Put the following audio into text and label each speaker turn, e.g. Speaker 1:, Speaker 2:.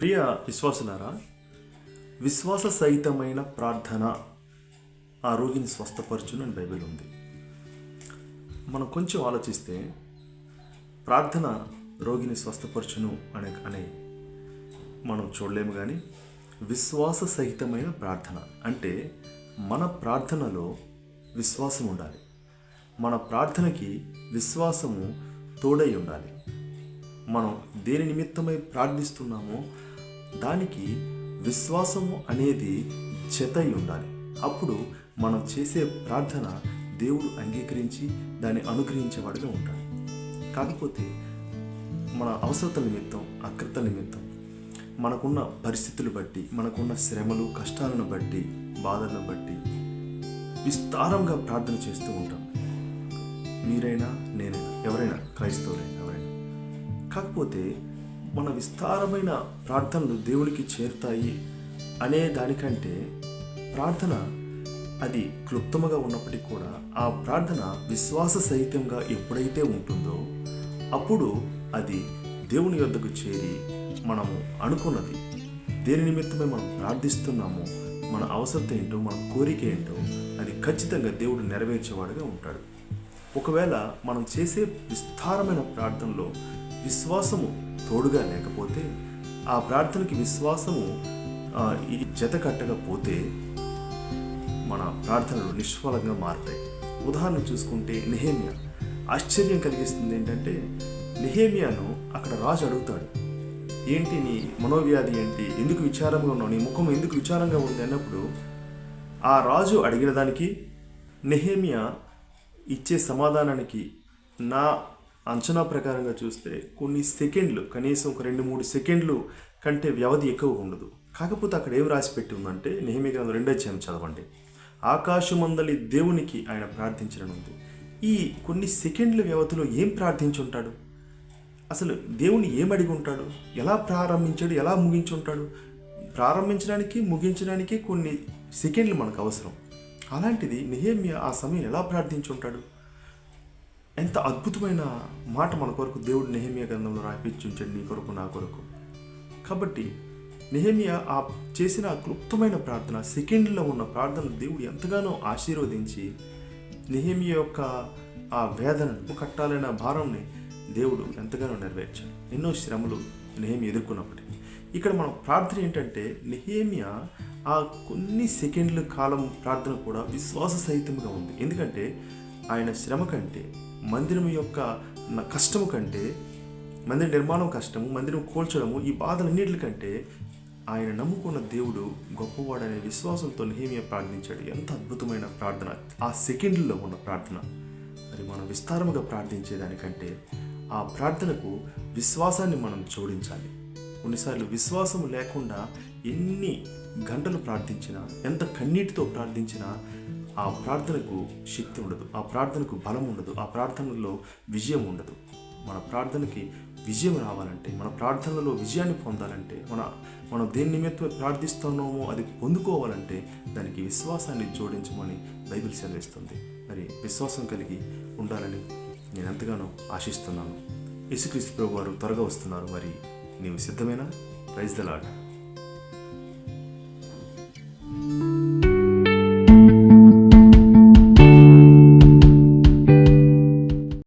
Speaker 1: ప్రియ విశ్వాసులారా విశ్వాస సహితమైన ప్రార్థన ఆ రోగిని స్వస్థపరచును అని బైబిల్ ఉంది. మనం కొంచెం ఆలోచిస్తే ప్రార్థన రోగిని స్వస్థపరచును అనే అనే మనం చూడలేము కానీ విశ్వాస సహితమైన ప్రార్థన అంటే మన ప్రార్థనలో విశ్వాసం ఉండాలి. మన ప్రార్థనకి విశ్వాసము తోడై ఉండాలి. మనం దేని నిమిత్తమై ప్రార్థిస్తున్నామో దానికి విశ్వాసము అనేది జతై ఉండాలి. అప్పుడు మనం చేసే ప్రార్థన దేవుడు అంగీకరించి దాన్ని అనుగ్రహించేవాడుగా ఉంటాడు. కాకపోతే మన అవసరతల నిమిత్తం అక్రత నిమిత్తం మనకున్న పరిస్థితులు బట్టి మనకున్న శ్రమలు కష్టాలను బట్టి బాధలను బట్టి విస్తారంగా ప్రార్థన చేస్తూ ఉంటాం. మీరైనా నేనైనా ఎవరైనా క్రైస్తవులైనా ఎవరైనా. కాకపోతే మన విస్తారమైన ప్రార్థనలు దేవునికి చేరుతాయి అనే దానికంటే ప్రార్థన అది క్లుప్తముగా ఉన్నప్పటికీ కూడా ఆ ప్రార్థన విశ్వాస సహితంగా ఎప్పుడైతే ఉంటుందో అప్పుడు అది దేవుని యొద్దకు చేరి మనము అనుకున్నది. దేని నిమిత్తమే మనం ప్రార్థిస్తున్నామో మన అవసరత ఏంటో మన కోరిక ఏంటో అది ఖచ్చితంగా దేవుడు నెరవేర్చేవాడుగా ఉంటాడు. ఒకవేళ మనం చేసే విస్తారమైన ప్రార్థనలో విశ్వాసము తోడుగా లేకపోతే ఆ ప్రార్థనకి విశ్వాసము ఈ జత కట్టకపోతే మన ప్రార్థనలు నిష్ఫలంగా మారుతాయి. ఉదాహరణ చూసుకుంటే నెహేమియా. ఆశ్చర్యం కలిగిస్తుంది ఏంటంటే నెహేమియాను అక్కడ రాజు అడుగుతాడు ఏంటి నీ మనోవ్యాధి ఏంటి? ఎందుకు విచారంగా ఉన్నావు? నీ ముఖం ఎందుకు విచారంగా ఉంది? అన్నప్పుడు ఆ రాజు అడిగిన దానికి నెహేమియా ఇచ్చే సమాధానానికి నా అంచనా ప్రకారంగా చూస్తే కొన్ని సెకండ్లు కనీసం ఒక రెండు మూడు సెకండ్లు కంటే వ్యవధి ఎక్కువ ఉండదు. కాకపోతే అక్కడ ఏం రాసి పెట్టి ఉందంటే నెహమి గ్రంథం రెండో అధ్యాయం చదవండి. ఆకాశమందలి దేవునికి ఆయన ప్రార్థించనుంది. ఈ కొన్ని సెకండ్ల వ్యవధిలో ఏం ప్రార్థించుంటాడు? అసలు దేవుని ఏం అడిగి ఉంటాడు? ఎలా ప్రారంభించాడు? ఎలా ముగించుంటాడు? ప్రారంభించడానికి ముగించడానికి కొన్ని సెకండ్లు మనకు అవసరం. అలాంటిది నెహేమియా ఆ సమయం ఎలా ప్రార్థించుంటాడు? ఎంత అద్భుతమైన మాట మన కొరకు దేవుడు నెహమియా గ్రంథంలో రాయించుంచాడు నీ కొరకు నా కొరకు. కాబట్టి నెహమియా ఆ చేసిన క్లుప్తమైన ప్రార్థన సెకండ్లో ఉన్న ప్రార్థన దేవుడు ఎంతగానో ఆశీర్వదించి నెహమియా యొక్క ఆ వేదనను కట్టాలన్న భారంని దేవుడు ఎంతగానో నెరవేర్చాడు. ఎన్నో శ్రమలు నెహేమి ఎదుర్కొన్నప్పటికీ. ఇక్కడ మన ప్రార్థన ఏంటంటే నెహేమియా ఆ కొన్ని సెకండ్ల కాలం ప్రార్థన కూడా విశ్వాస సహితంగా ఉంది. ఎందుకంటే ఆయన శ్రమ కంటే మందిరం యొక్క కష్టము కంటే మందిర నిర్మాణం కష్టము మందిరం కోల్చడము ఈ బాధలన్నిటికంటే ఆయన నమ్ముకున్న దేవుడు గొప్పవాడనే విశ్వాసంతో నిహేమియా ప్రార్థించాడు. ఎంత అద్భుతమైన ప్రార్థన. ఆ సెకండ్లో ఉన్న ప్రార్థన. మరి మనం విస్తారముగా ప్రార్థించేదానికంటే ఆ ప్రార్థనకు విశ్వాసాన్ని మనం జోడించాలి. కొన్నిసార్లు విశ్వాసం లేకుండా ఎన్ని గంటలు ప్రార్థించినా ఎంత కన్నీటితో ప్రార్థించినా ఆ ప్రార్థనకు శక్తి ఉండదు. ఆ ప్రార్థనకు బలం ఉండదు. ఆ ప్రార్థనలో విజయం ఉండదు. మన ప్రార్థనకి విజయం రావాలంటే మన ప్రార్థనలో విజయాన్ని పొందాలంటే మన మనం దేని నిమిత్తం ప్రార్థిస్తున్నామో అది పొందుకోవాలంటే దానికి విశ్వాసాన్ని జోడించమని బైబిల్ సెలవిస్తుంది. మరి విశ్వాసం కలిగి ఉండాలని నేను ఎంతగానో ఆశిస్తున్నాను. యేసుక్రీస్తు ప్రభు వారు త్వరగా వస్తున్నారు. మరి నీవు సిద్ధమేనా? Praise the